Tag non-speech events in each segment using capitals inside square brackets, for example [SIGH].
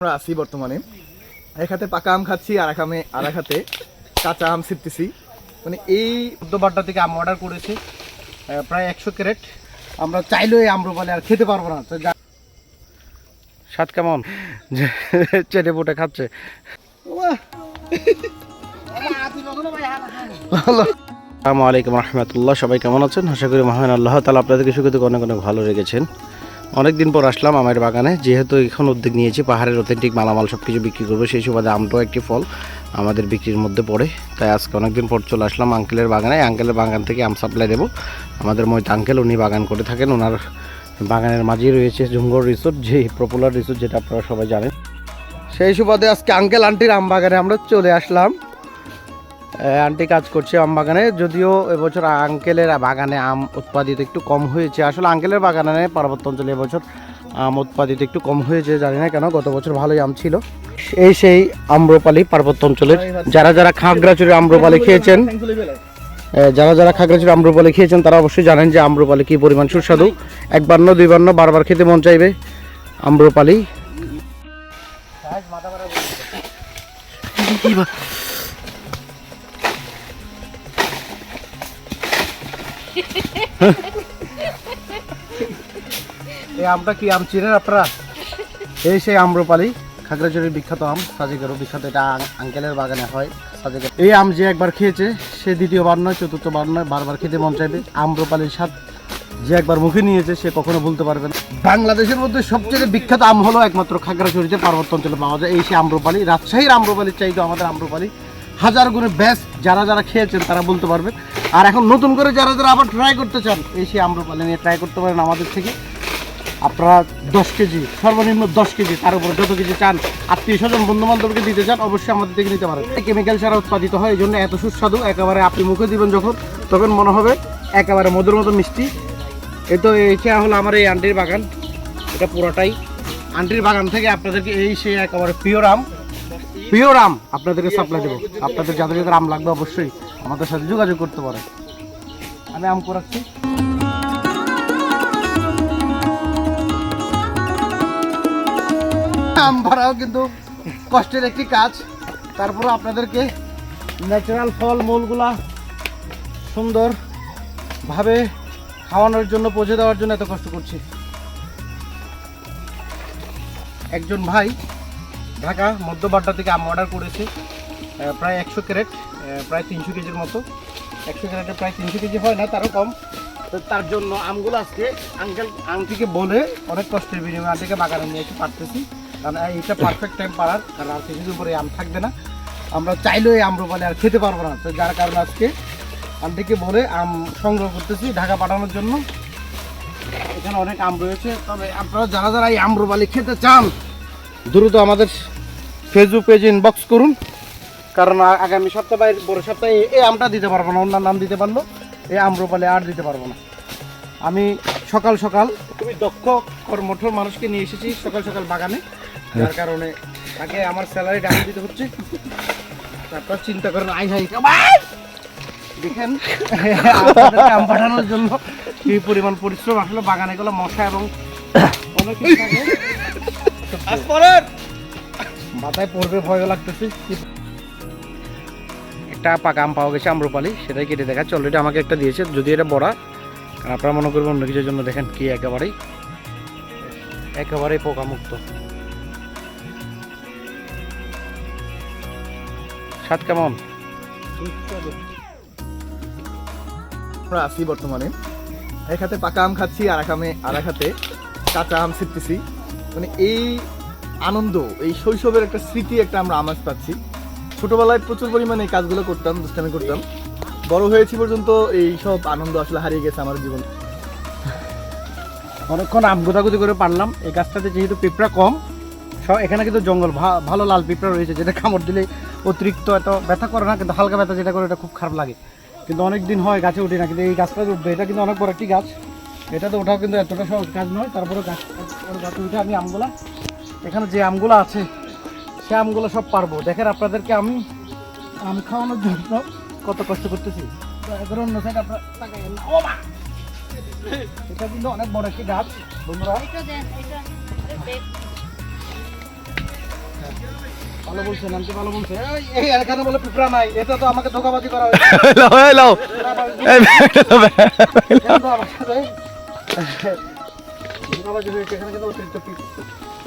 আমরা আছি বর্তমানে। এক হাতে পাকা আম খাচ্ছি আর এক আমে আর এক হাতে কাঁচা আম ছিটতেছি। মানে এই উদ্যোগবাড্ডা থেকে আম অর্ডার করেছে। প্রায় একশো ক্যারেট। আমরা চাইলেও এই আম্রপালি আর খেতে পারব না। স্বাদ কেমন? চেটে পুটে খাচ্ছে। আসসালামু আলাইকুম রহমতুল্লাহ। সবাই কেমন আছেন? আশা করি মহান আল্লাহ তালা আপনাদেরকে সুখে অনেক অনেক ভালো রেখেছেন। অনেকদিন পর আসলাম আমার বাগানে। যেহেতু এখন উদ্যোগ নিয়েছি, পাহাড়ের অথেন্টিক মালামাল সব কিছু বিক্রি করব, সেই সুবাদে আমটাও একটি ফল আমাদের বিক্রির মধ্যে পড়ে। তাই আজকে অনেকদিন পর চলে আসলাম আঙ্কেলের বাগানে। আঙ্কেলের বাগান থেকে আম সাপ্লাই দেবো। আমাদের মহিত আঙ্কেল, উনি বাগান করে থাকেন। ওনার বাগানের মাঝেই রয়েছে জুঙ্গর রিসোর্ট যে পপুলার রিসোর্ট যেটা আপনারা সবাই জানেন। সেই সুবাদে আজকে আঙ্কেল, আন্টির আম বাগানে আমরা চলে আসলাম। আন্টি কাজ করছে আম বাগানে। যদিও এবছর আঙ্কেলের বাগানে আম উৎপাদিত একটু কম হয়েছে। আসলে আঙ্কেলের বাগানে পার্বত্য অঞ্চলে এবছর আম উৎপাদিত একটু কম হয়েছে, জানি না কেন, গত বছর ভালোই আম ছিল। এই সেই আম্রপালি পার্বত্য অঞ্চলের। যারা যারা খাগড়াচুরি আম্রপালি খেয়েছেন যারা যারা খাগড়াচুরি আম্রপালি খেয়েছেন, তারা অবশ্যই জানেন যে আম্রপালি কি পরিমাণ সুস্বাদু। একবার না দুইবার না বারবার খেতে মন চাইবে আম্রপালি। এই আমটা কি আম চিনেন আপনারা? এই সেই আম্রপালি, খাগড়াছড়ির বিখ্যাত আম, সাজেকেরও বিখ্যাত। এটা আঙ্কেলের বাগানে হয়, সাজেকের। এই আম যে একবার খেয়েছে, সে দ্বিতীয়বার নয়, চতুর্থবার নয়, বারবার খেতে মন চাইবে। আম্রপালির স্বাদ যে একবার মুখে নিয়েছে, সে কখনো বলতে পারবে না। বাংলাদেশের মধ্যে সবচেয়ে বিখ্যাত আম হলো একমাত্র খাগড়াছড়িতে পার্বত্য অঞ্চলে পাওয়া যায়। এই সেই আম্রপালি, রাজশাহীর আম্রপালির চাইতে আমাদের আম্রপালি হাজার গুণে বেস্ট যারা যারা খেয়েছেন, তারা বলতে পারবেন আর এখন নতুন করে যারা যারা আবার ট্রাই করতে চান, এই সেই আম্রপালি নিয়ে ট্রাই করতে পারেন আমাদের থেকে। আপনারা দশ কেজি, সর্বনিম্ন দশ কেজি, তার উপরে যত কেজি চান, আত্মীয় স্বজন বন্ধু বান্ধবকে দিতে চান, অবশ্যই আমাদের থেকে নিতে পারেন। কেমিক্যাল ছাড়া উৎপাদিত হয়, এই জন্য এত সুস্বাদু, একেবারে আপনি মুখে দিবেন যখন, তখন মনে হবে একেবারে মধুর মতো মিষ্টি। এই তো এইটা হলো আমার এই আন্টির বাগান। এটা পুরোটাই। আন্টির বাগান থেকে আপনাদেরকে এই সে একেবারে পিওর আম। পিওর আম আপনাদেরকে সাপ্লাই দেবো। আপনাদের যাদের যাদের আম লাগবে অবশ্যই আমাদের সাথে যোগাযোগ করতে পারে। আমি আম করাচ্ছি আম ভরাও কিন্তু কষ্টের একটি কাজ। তারপরে আপনাদেরকে ন্যাচারাল ফল মূলগুলা সুন্দর ভাবে খাওয়ানোর জন্য, পৌঁছে দেওয়ার জন্য এত কষ্ট করছি। একজন ভাই ঢাকা মধ্যবাড্ডা থেকে আম অর্ডার করেছে। প্রায় একশো ক্যারেট প্রায় তিনশো কেজির মতো। একশো ক্যারেটে প্রায় তিনশো কেজি হয় না, তারও কম। তো তার জন্য আমগুলো আজকে আঙ্কেল আংটিকে বলে অনেক কষ্টের বিনিময়ে আন্টিকে বাগানে নিয়ে এসে পারতেছি। কারণ এইটা পারফেক্ট টাইম পাড়ার, কারণ আর কিছুদিন পরে আম থাকবে না। আমরা চাইলেও এই আম্রপালি আর খেতে পারব না। তো যার কারণে আজকে আন্টিকে বলে আম সংগ্রহ করতেছি ঢাকা পাঠানোর জন্য। এখানে অনেক আম রয়েছে। তবে আপনারা যারা যারা এই আম্রপালি খেতে চান, দ্রুত আমাদের ফেসবুক পেজে ইনবক্স করুন। কারণ আগামী সপ্তাহ বা পরের সপ্তাহে এই আমটা দিতে পারব না অন্য নাম দিতে পারল এই আম্রপালি আর দিতে পারব না। আমি সকাল সকাল খুবই দক্ষ কর্মঠোর মানুষকে নিয়ে এসেছি সকাল সকাল বাগানে যার কারণে তাকে আমার স্যালারি ডাউন দিতে হচ্ছে। তারপর চিন্তা করেন আই হাই দেখেন আম পাঠানোর জন্য কি পরিমাণ পরিশ্রম আসলে বাগানে গুলো মশা এবং অনেক মাথায় পড়বে ভয় লাগতেছে। একটা পাকা আম পাওয়া গেছে আম্রপালি, সেটাই কেটে দেখাচ্ছে অলরেডি আমাকে একটা দিয়েছে, যদি এটা বড়া কারণ আপনারা মনে করবেন অন্য কিছুর জন্য দেখেন কি একেবারেই একেবারেই পোকামুক্ত। স্বাদ কেমন? আমরা আছি বর্তমানে। এক হাতে পাকা আম খাচ্ছি, আর এক আমে আর এক হাতে কাঁচা আম ছিটতেছি। মানে এই আনন্দ, এই শৈশবের একটা স্মৃতি, একটা আমরা আমাজ পাচ্ছি। ছোটবেলায় প্রচুর পরিমাণে এই কাজগুলো করতাম, দুষ্টামি করতাম। বড় হয়েছি পর্যন্ত এই সব আনন্দ আসলে হারিয়ে গেছে আমার জীবন। অনেকক্ষণ আম গোদাগুদি করে পারলাম। এই গাছটাতে যেহেতু পিঁপড়া কম সব এখানে কিন্তু জঙ্গল ভালো লাল পিঁপড়া রয়েছে, যেটা কামড় দিলে অতিরিক্ত এত ব্যথা করে না, কিন্তু হালকা ব্যথা যেটা করে, এটা খুব খারাপ লাগে। কিন্তু অনেক দিন হয় গাছে উঠি না, কিন্তু এই গাছটা উঠবে, এটা কিন্তু অনেক বড় একটি গাছ। এটা তো ওঠাও কিন্তু এতটা সহজ কাজ নয়। তারপরে গাছ, গাছে উঠে আমি আমগুলা, এখানে যে আমগুলো আছে সে আমগুলো সব পারব। দেখেন আপনাদেরকে আমি আম খাওয়ানোর জন্য কত কষ্ট করতেছি। অন্য সাইড আপনার! এটা কিন্তু অনেক বড় একটি গাছ বন্ধুরা। ভালো বলছে নামটি ভালো বলছে। এই- এই এখানে বলে পিঁপড়া নাই। এটা তো আমাকে ধোকাবাজি করা হয়েছে। [LAUGHS] ধোকাবাজি হয়েছে এখানে কিন্তু অতিরিক্ত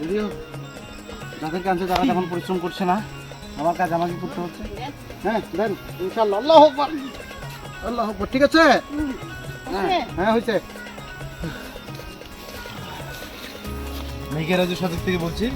যদিও যাদেরকে আনছে তারা তেমন পরিশ্রম করছে না। আমার কাজ আমাকে করতে হচ্ছে। হ্যাঁ দেন। ইনশাল্লাহ আল্লাহ আকবার। আল্লাহ আকবার ঠিক আছে? হ্যাঁ হ্যাঁ। হয়েছে। মেঘেরাজু সাথে থেকে বলছি।